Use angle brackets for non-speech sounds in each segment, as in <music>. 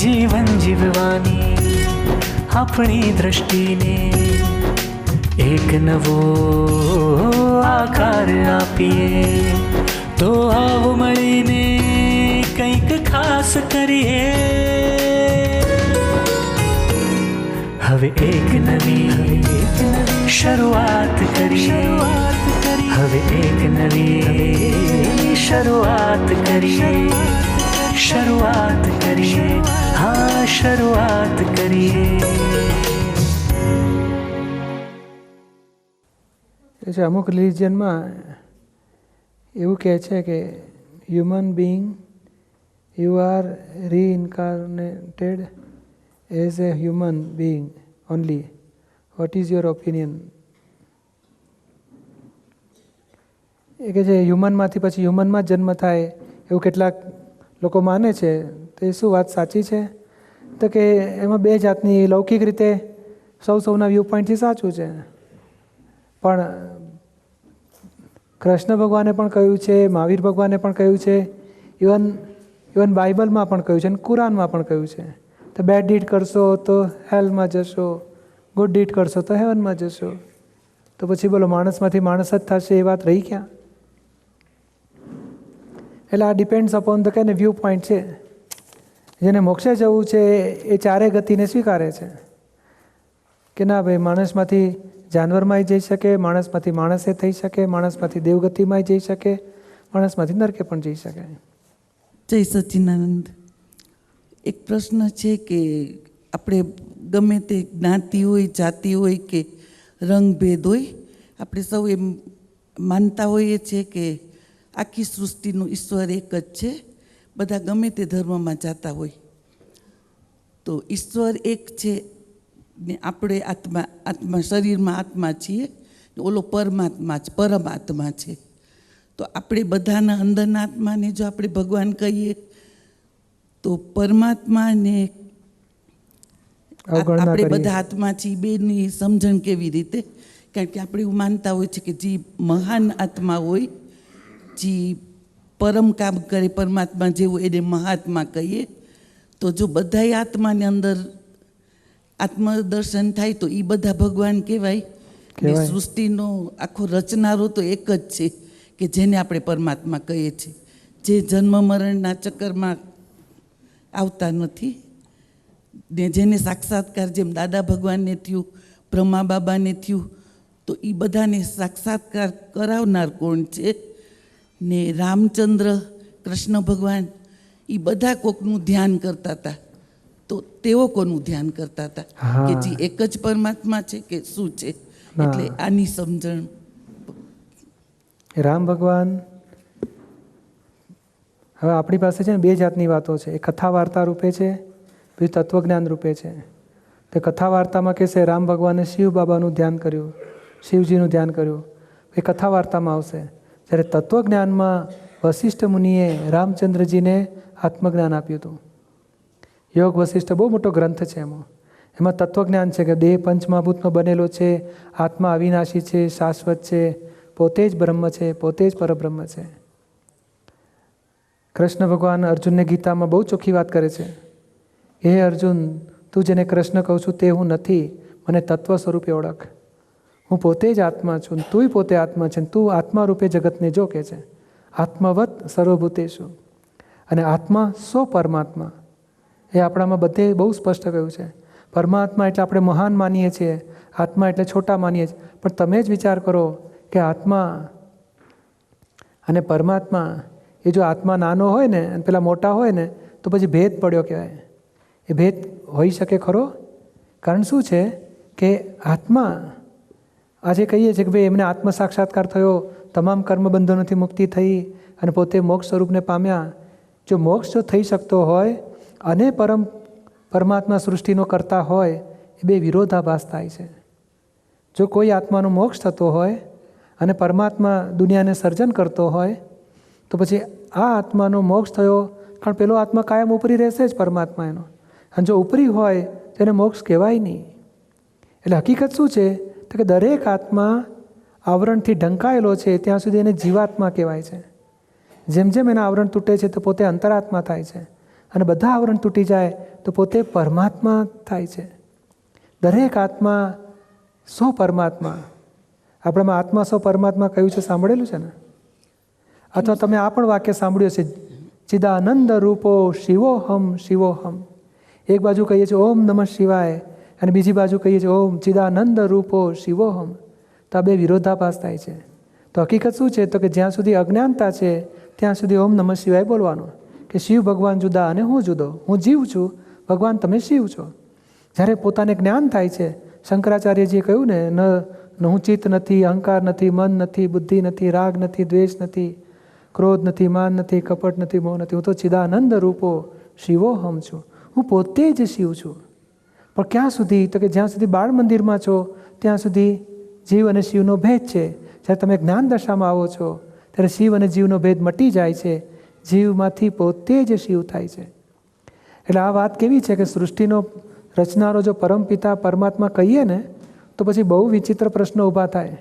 જીવન જીવવાની આપણી દ્રષ્ટિને એક નવો આકાર આપીએ તો આવો મળીને કંઈક ખાસ કરીએ હવે એક નવી શરૂઆત કરીએ હવે એક નવી શરૂઆત કરીએ શરૂઆત કરીએ. હા, શરૂઆત કરીએ. છે, અમુક રિલિજનમાં એવું કહે છે કે human being you are reincarnated as a human being only what is your opinion એ કે જે હ્યુમનમાંથી પછી હ્યુમનમાં જ જન્મ થાય, એવું કેટલાક લોકો માને છે, તો એ શું વાત સાચી છે? તો કે એમાં બે જાતની લૌકિક રીતે સૌ સૌના વ્યૂ પોઈન્ટથી સાચું છે. પણ કૃષ્ણ ભગવાને પણ કહ્યું છે, મહાવીર ભગવાને પણ કહ્યું છે ઇવન ઇવન બાઇબલમાં પણ કહ્યું છે અને કુરાનમાં પણ કહ્યું છે. તો બેડ ડીડ કરશો તો હેલમાં જશો ગુડ ડીડ કરશો તો હેવનમાં જશો. તો પછી બોલો, માણસમાંથી માણસ જ થશે એ વાત રહી ક્યાં? એટલે આ ડિપેન્ડ્સ અપોન ધ કે વ્યૂ પોઈન્ટ છે. જેને મોક્ષે જવું છે, એ ચારે ગતિને સ્વીકારે છે. કે ના ભાઈ, માણસમાંથી જાનવરમાંય જઈ શકે, માણસમાંથી માણસે થઈ શકે, માણસમાંથી દેવગતિમાંય જઈ શકે, માણસમાંથી નરકે પણ જઈ શકે. જય સચિનાનંદ એક પ્રશ્ન છે કે આપણે ગમે તે જ્ઞાતિ હોય, જાતિ હોય કે રંગભેદ હોય, આપણે સૌ એમ માનતા હોઈએ છીએ કે આખી સૃષ્ટિનું ઈશ્વર એક જ છે. બધા ગમે તે ધર્મમાં જતા હોય. તો ઈશ્વર એક છે ને આપણે આત્મા આત્મા શરીરમાં આત્મા છીએ ઓલો પરમાત્મા છે પરમાત્મા છે. તો આપણે બધાના અંદરના આત્માને જો આપણે ભગવાન કહીએ તો પરમાત્માને આપણે બધા આત્મા છીએ. બેની સમજણ કેવી રીતે? કારણ કે આપણે એવું માનતા હોય છે કે જે મહાન આત્મા હોય જે પરમ કામ કરે પરમાત્મા જેવું એને મહાત્મા કહીએ તો જો બધાય આત્માની અંદર આત્મદર્શન થાય તો એ બધા ભગવાન કહેવાય. ને સૃષ્ટિનો આખો રચનારો તો એક જ છે કે જેને આપણે પરમાત્મા કહીએ છીએ. જે જન્મ મરણના ચક્કરમાં આવતા નથી ને જેને સાક્ષાત્કાર જેમ દાદા ભગવાનને થયું બ્રહ્મા બાબાને થયું તો એ બધાને સાક્ષાત્કાર કરાવનાર કોણ છે? ને રામચંદ્ર કૃષ્ણ ભગવાન એ બધા કોકનું ધ્યાન કરતા હતા તો તેઓ કોનું ધ્યાન કરતા હતા. કે જે એક જ પરમાત્મા છે કે શું છે? એટલે આની સમજણ રામ ભગવાન હવે આપણી પાસે છે ને બે જાતની વાતો છે. એ કથા વાર્તા રૂપે છે બીજું તત્વજ્ઞાન રૂપે છે. તો કથા વાર્તામાં કહેશે રામ ભગવાને શિવ બાબાનું ધ્યાન કર્યું શિવજીનું ધ્યાન કર્યું. એ કથા વાર્તામાં આવશે. જ્યારે તત્વજ્ઞાનમાં વશિષ્ઠ મુનિએ રામચંદ્રજીને આત્મજ્ઞાન આપ્યું હતું. યોગ વશિષ્ઠ બહુ મોટો ગ્રંથ છે એમાં. એમાં તત્વજ્ઞાન છે કે દેહ પંચમહાભૂતનો બનેલો છે, આત્મા અવિનાશી છે, શાશ્વત છે, પોતે જ બ્રહ્મ છે, પોતે જ પરબ્રહ્મ છે. કૃષ્ણ ભગવાન અર્જુનને ગીતામાં બહુ ચોખ્ખી વાત કરે છે. હે અર્જુન, તું જેને કૃષ્ણ કહું છું તે હું નથી, મને તત્વ સ્વરૂપે ઓળખ. હું પોતે જ આત્મા છું તું પોતે આત્મા છે તું આત્મા રૂપે જગતને જો કે છે. આત્મવત સર્વભૂતેશુ. અને આત્મા સો પરમાત્મા. એ આપણામાં બધે બહુ સ્પષ્ટ કહ્યું છે. પરમાત્મા એટલે આપણે મહાન માનીએ છીએ, આત્મા એટલે છોટા માનીએ છીએ. પણ તમે જ વિચાર કરો કે આત્મા અને પરમાત્મા એ જો આત્મા નાનો હોય ને અને પેલા મોટા હોય ને, તો પછી ભેદ પડ્યો કહેવાય. એ ભેદ હોઈ શકે ખરો? કારણ શું છે કે આત્મા આજે કહીએ છીએ કે ભાઈ એમને આત્મ સાક્ષાત્કાર થયો, તમામ કર્મબંધનોથી મુક્તિ થઈ અને પોતે મોક્ષ સ્વરૂપને પામ્યા. જો મોક્ષ જો થઈ શકતો હોય અને પરમ, પરમાત્મા સૃષ્ટિનો કરતા હોય, એ બે વિરોધાભાસ થાય છે. જો કોઈ આત્માનો મોક્ષ થતો હોય અને પરમાત્મા દુનિયાને સર્જન કરતો હોય, તો પછી આ આત્માનો મોક્ષ થયો, કારણ પેલો આત્મા કાયમ ઉપરી રહેશે જ પરમાત્મા એનો. અને જો ઉપરી હોય તેને મોક્ષ કહેવાય નહીં. એટલે હકીકત શું છે? તો કે દરેક આત્મા આવરણથી ઢંકાયેલો છે, ત્યાં સુધી એને જીવાત્મા કહેવાય છે. જેમ જેમ એના આવરણ તૂટે છે, તો પોતે અંતરાત્મા થાય છે. અને બધા આવરણ તૂટી જાય, તો પોતે પરમાત્મા થાય છે. દરેક આત્મા સો પરમાત્મા આપણામાં આત્મા સો પરમાત્મા કહ્યું છે સાંભળેલું છે ને? અથવા તમે આ પણ વાક્ય સાંભળ્યું છે ચિદાનંદ રૂપો શિવોહમ શિવોહમ. એક બાજુ કહીએ છીએ ઓમ નમઃ શિવાય. અને બીજી બાજુ કહીએ છીએ, ઓમ ચિદાનંદ રૂપો શિવોહમ. તો આ બે વિરોધાભાસ થાય છે. તો હકીકત શું છે? તો કે જ્યાં સુધી અજ્ઞાનતા છે, ત્યાં સુધી ઓમ નમઃ શિવાય બોલવાનું. કે શિવ ભગવાન જુદા અને હું જુદો. હું જીવ છું, ભગવાન તમે શિવ છો. જ્યારે પોતાને જ્ઞાન થાય છે, શંકરાચાર્યજીએ કહ્યું ને, ન હું ચિત્ત નથી, અહંકાર નથી, મન નથી, બુદ્ધિ નથી, રાગ નથી, દ્વેષ નથી, ક્રોધ નથી, માન નથી, કપટ નથી, મોહ નથી. હું તો ચિદાનંદ રૂપો શિવોહમ છું. હું પોતે જ શિવ છું. પણ ક્યાં સુધી? તો કે જ્યાં સુધી બાળ મંદિરમાં છો, ત્યાં સુધી જીવ અને શિવનો ભેદ છે. જ્યારે તમે જ્ઞાન દશામાં આવો છો, ત્યારે શિવ અને જીવનો ભેદ મટી જાય છે. જીવમાંથી પોતે જ શિવ થાય છે. એટલે આ વાત કેવી છે કે સૃષ્ટિનો રચનારો જો પરમપિતા પરમાત્મા કહીએ ને, તો પછી બહુ વિચિત્ર પ્રશ્નો ઊભા થાય.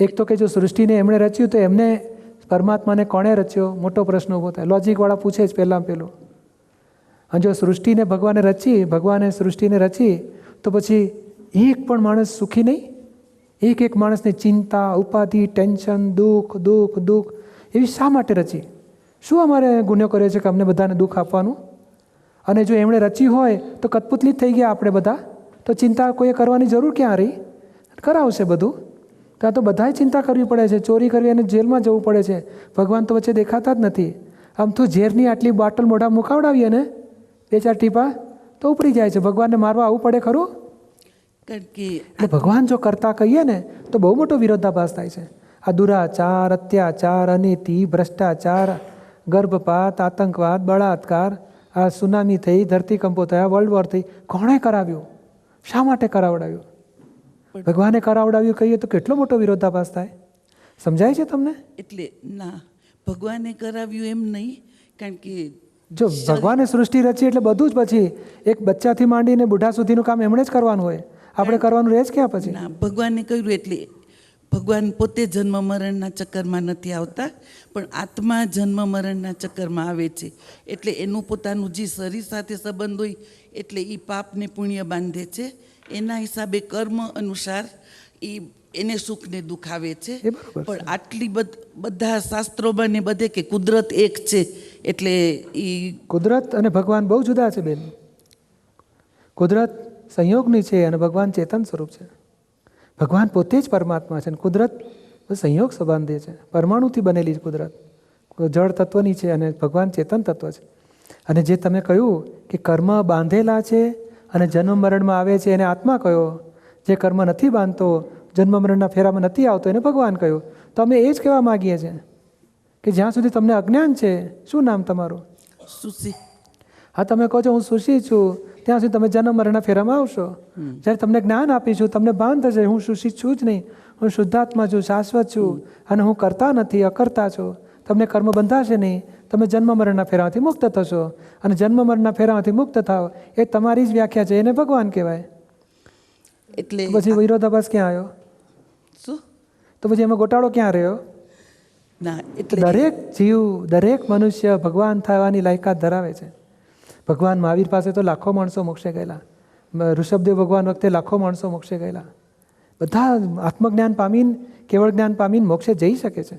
એક તો કે જો સૃષ્ટિને એમણે રચ્યું, તો એમને પરમાત્માને કોણે રચ્યો? મોટો પ્રશ્ન ઊભો થાય. લોજિકવાળા પૂછે જ પહેલાં પેલું. અને જો સૃષ્ટિને ભગવાને રચી, ભગવાને સૃષ્ટિને રચી, તો પછી એક પણ માણસ સુખી નહીં? એક એક માણસને ચિંતા, ઉપાધિ, ટેન્શન, દુઃખ દુઃખ દુઃખ, એવી શા માટે રચી? શું અમારે ગુનો કર્યો છે કે અમને બધાને દુઃખ આપવાનું? અને જો એમણે રચી હોય, તો કતપુતલી જ થઈ ગયા આપણે બધા? તો ચિંતા કોઈએ કરવાની જરૂર ક્યાં રહી? કરાવશે બધું. ત્યાં તો બધાએ ચિંતા કરવી પડે છે. ચોરી કરવી અને જેલમાં જવું પડે છે. ભગવાન તો વચ્ચે દેખાતા જ નથી. આમ તો ઝેરની આટલી બોટલ મોઢા મુકાવડાવીએ ને બે ચાર ટીપા તો ઉપડી જાય છે. ભગવાનને મારવા આવવું પડે ખરું? એટલે ભગવાન જો કરતા કહીએ ને તો બહુ મોટો વિરોધાભાસ થાય છે. આ દુરાચાર અત્યાચાર અનીતિ ભ્રષ્ટાચાર ગર્ભપાત આતંકવાદ બળાત્કાર આ સુનામી થઈ ધરતીકંપો થયા વર્લ્ડ વોર થઈ કોણે કરાવ્યું? શા માટે કરાવડાવ્યું? ભગવાને કરાવડાવ્યું કહીએ તો કેટલો મોટો વિરોધાભાસ થાય? સમજાય છે તમને? એટલે ના ભગવાને કરાવ્યું એમ નહીં કારણ કે જો ભગવાને સૃષ્ટિ રચી એટલે બધું જ પછી એક બચ્ચાથી માંડીને બુઢા સુધીનું કામ એમણે જ કરવાનું હોય. આપણે કરવાનું રહે જ ક્યાં પછી? ના ભગવાને કહ્યું એટલે ભગવાન પોતે જન્મ મરણના ચક્કરમાં નથી આવતા પણ આત્મા જન્મ મરણના ચક્કરમાં આવે છે. એટલે એનું પોતાનું જે શરીર સાથે સંબંધ હોય એટલે એ પાપને પુણ્ય બાંધે છે. એના હિસાબે કર્મ અનુસાર એ એને સુખને દુઃખ આવે છે. પણ આટલી બધ બધા શાસ્ત્રોમાં ને બધે કે કુદરત એક છે. એટલે એ કુદરત અને ભગવાન બહુ જુદા છે, બેન. કુદરત સંયોગની છે અને ભગવાન ચેતન સ્વરૂપ છે. ભગવાન પોતે જ પરમાત્મા છે અને કુદરત સંયોગ સંબંધી છે. પરમાણુથી બનેલી છે કુદરત. જળ તત્વની છે અને ભગવાન ચેતન તત્વ છે. અને જે તમે કહ્યું કે કર્મ બાંધેલા છે અને જન્મ મરણમાં આવે છે એને આત્મા કયો? જે કર્મ નથી બાંધતો, જન્મ મરણના ફેરામાં નથી આવતો એને ભગવાન કહ્યું તો અમે એ જ કહેવા માગીએ છીએ. કે જ્યાં સુધી તમને અજ્ઞાન છે શું નામ તમારું? સુશી. હા તમે કહો છો હું સુશી છું. ત્યાં સુધી તમે જન્મ મરણના ફેરામાં આવશો. જ્યારે તમને જ્ઞાન આપીશું તમને ભાન થશે હું સુશી છું જ નહીં. હું શુદ્ધાત્મા છું શાશ્વત છું અને હું કરતા નથી અકર્તા છું. તમને કર્મ બંધાશે નહીં. તમે જન્મ મરણના ફેરામાંથી મુક્ત થશો. અને જન્મ મરણના ફેરામાંથી મુક્ત થાવ એ તમારી જ વ્યાખ્યા છે એને ભગવાન કહેવાય. એટલે પછી વિરોધાભાસ ક્યાં આવ્યો? શું? તો પછી એમાં ગોટાળો ક્યાં રહ્યો? ના એટલે દરેક જીવ દરેક મનુષ્ય ભગવાન થવાની લાયકાત ધરાવે છે. ભગવાન મહાવીર પાસે તો લાખો માણસો મોક્ષે ગયેલા. ઋષભદેવ ભગવાન વખતે લાખો માણસો મોક્ષે ગયેલા. બધા આત્મજ્ઞાન પામીને કેવળ જ્ઞાન પામીને મોક્ષે જઈ શકે છે.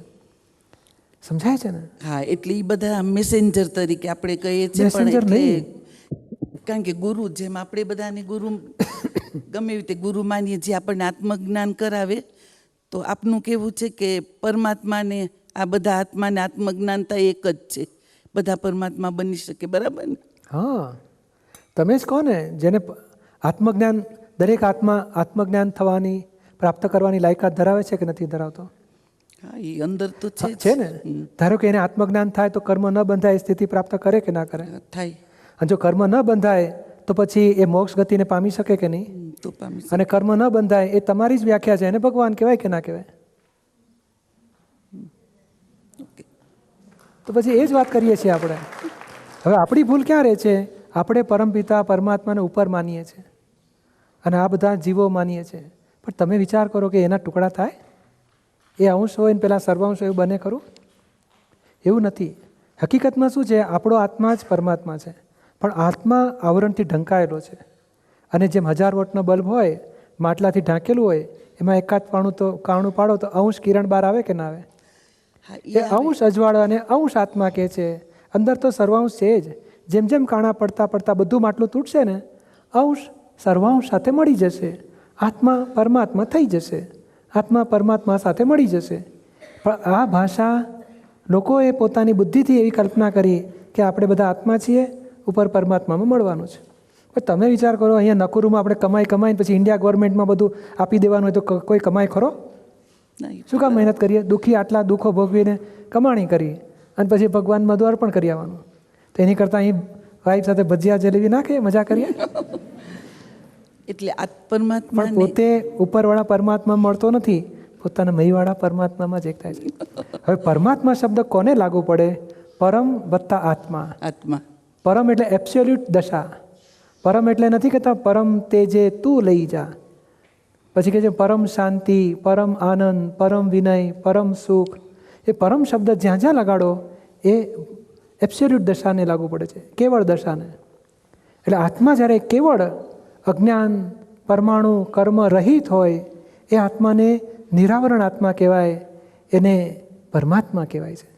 સમજાય છે ને? હા એટલે એ બધા મેસેન્જર તરીકે આપણે કહીએ છીએ મેસેન્જર નહીં. કારણ કે ગુરુ જેમ આપણે બધાને ગુરુ ગમે રીતે ગુરુ માનીએ જે આપણને આત્મજ્ઞાન કરાવે તો આપનું કેવું છે કે પરમાત્માને આ બધા આત્માને આત્મજ્ઞાનતા એક જ છે. બધા પરમાત્મા બની શકે બરાબર ને? હા. તમે જ કહો ને જેને આત્મજ્ઞાન દરેક આત્મા આત્મજ્ઞાન થવાની પ્રાપ્ત કરવાની લાયકાત ધરાવે છે કે નથી ધરાવતો? હા એ અંદર તો છે છે ને. ધારો કે એને આત્મજ્ઞાન થાય તો કર્મ ન બંધાય સ્થિતિ પ્રાપ્ત કરે કે ના કરે? થાય. અને જો કર્મ ન બંધાય તો પછી એ મોક્ષ ગતિને પામી શકે કે નહીં? તો પામી અને કર્મ ન બંધાય એ તમારી જ વ્યાખ્યા છે એને ભગવાન કહેવાય કે ના કહેવાય? તો પછી એ જ વાત કરીએ છીએ આપણે. હવે આપણી ભૂલ ક્યાં રહે છે? આપણે પરમપિતા પરમાત્માને ઉપર માનીએ છીએ. અને આ બધા જીવો માનીએ છીએ. પણ તમે વિચાર કરો કે એના ટુકડા થાય? એ અંશ હોય ને પેલા સર્વાંશ હોય એવું બને ખરું? એવું નથી. હકીકતમાં શું છે? આપણો આત્મા જ પરમાત્મા છે. પણ આત્મા આવરણથી ઢંકાયેલો છે. અને જેમ હજાર વોટનો બલ્બ હોય, માટલાથી ઢાંકેલું હોય, એમાં એકાદ પાણું તો કાણું પાડો તો અંશ કિરણ બહાર આવે કે ના આવે? એ અંશ અજવાળો અને અંશ આત્મા કહે છે અંદર તો સર્વાંશ છે જ. જેમ જેમ કાણા પડતા પડતા બધું માટલું તૂટશે ને અંશ સર્વાંશ સાથે મળી જશે. આત્મા પરમાત્મા થઈ જશે. આત્મા પરમાત્મા સાથે મળી જશે. પણ આ ભાષા લોકોએ પોતાની બુદ્ધિથી એવી કલ્પના કરી કે આપણે બધા આત્મા છીએ ઉપર પરમાત્મામાં મળવાનું છે. પણ તમે વિચાર કરો અહીંયા નકુરુમાં આપણે કમાઈ કમાઈને પછી ઇન્ડિયા ગવર્મેન્ટમાં બધું આપી દેવાનું હોય તો કોઈ કમાઈ ખરો? શું કામ મહેનત કરીએ? દુઃખી આટલા દુઃખો ભોગવીને કમાણી કરી અને પછી ભગવાનમાં દ્વાર પણ કરી આવવાનું. તો એની કરતાં અહીં વાઈફ સાથે ભજીયા જલેબી નાખે? મજા કરીએ? <laughs> એટલે આ પરમાત્મા પોતે ઉપરવાળા પરમાત્મા મળતો નથી. પોતાના મહીવાળા પરમાત્મામાં જ એક થાય છે. હવે પરમાત્મા શબ્દ કોને લાગુ પડે? પરમ વત્તા આત્મા. આત્મા. પરમ એટલે એબ્સોલ્યુટ દશા. પરમ એટલે નથી કહેતા પરમ તેજે તું લઈ જા. પછી કહે છે, પરમ શાંતિ, પરમ આનંદ, પરમ વિનય, પરમ સુખ. એ પરમ શબ્દ જ્યાં જ્યાં લગાડો, એ એબ્સોલ્યુટ દશાને લાગુ પડે છે, કેવળ દશાને. એટલે આત્મા જ્યારે કેવળ અજ્ઞાન, પરમાણુ, કર્મ રહિત હોય, એ આત્માને નિરાવરણ આત્મા કહેવાય, એને પરમાત્મા કહેવાય છે.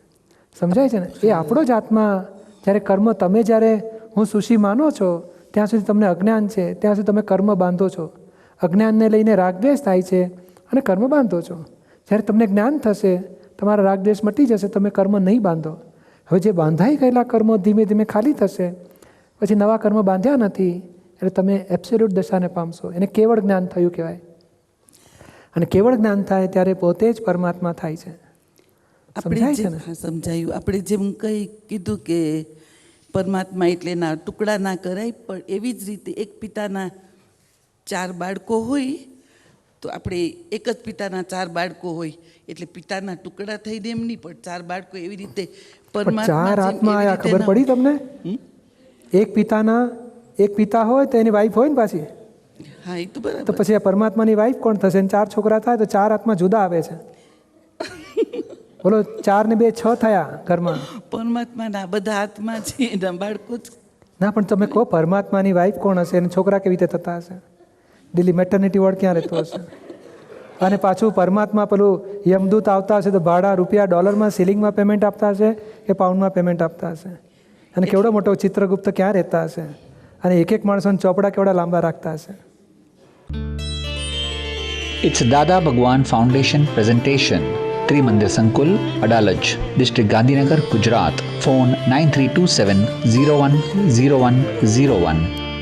સમજાય છે ને? એ આપણો જ આત્મા, જ્યારે કર્મ તમે જ્યારે હું સુશી માનો છો, ત્યાં સુધી તમને અજ્ઞાન છે, ત્યાં સુધી તમે કર્મ બાંધો છો. અજ્ઞાનને લઈને રાગદ્વેષ થાય છે અને કર્મ બાંધો છો. જ્યારે તમને જ્ઞાન થશે તમારા રાગદ્વેષ મટી જશે તમે કર્મ નહીં બાંધો. હવે જે બાંધાઈ ગયેલા કર્મો ધીમે ધીમે ખાલી થશે. પછી નવા કર્મ બાંધ્યા નથી એટલે તમે એબ્સોલ્યુટ દશાને પામશો. એને કેવળ જ્ઞાન થયું કહેવાય. અને કેવળ જ્ઞાન થાય ત્યારે પોતે જ પરમાત્મા થાય છે. આપણે સમજાય. આપણે જેમ કંઈ કીધું કે પરમાત્મા એટલે ના ટુકડા ના કરાય પણ એવી જ રીતે એક પિતાના ચાર બાળકો હોય તો આપણે એક જ પિતાના ચાર બાળકો હોય એટલે પિતાના ટુકડા થઈને એમ નહીં પણ ચાર બાળકો એવી રીતે ચાર આત્મા આયા ખબર પડી તમને? એક પિતાના એક પિતા હોય તો એની વાઈફ હોય ને પાછી? હા એ તો તો પછી આ પરમાત્માની વાઈફ કોણ થશે? અને ચાર છોકરા થાય તો ચાર આત્મા જુદા આવે છે. <laughs> બોલો ચાર ને બે છ થયા ઘરમાં. પરમાત્માના બધા આત્મા છે એના બાળકો ના પણ તમે કહો પરમાત્માની વાઈફ કોણ હશે? અને છોકરા કેવી રીતે થતા હશે? દિલ્હી મેટર્નિટી વોર્ડ ક્યાં રહેતો હશે અને પાછું પરમાત્મા પેલું યમદૂત આવતા હશે તો ભાડા રૂપિયા ડોલરમાં સિલિંગમાં પેમેન્ટ આપતા હશે કે પાઉન્ડમાં પેમેન્ટ આપતા હશે અને કેવડો મોટો ચિત્રગુપ્ત ક્યાં રહેતા હશે અને એક એક માણસોને ચોપડા કેવડા લાંબા રાખતા હશે It's Dada Bhagwan Foundation presentation. Trimandir Sankul, Adalaj, District Gandhinagar, Gujarat. Phone 9327 010101.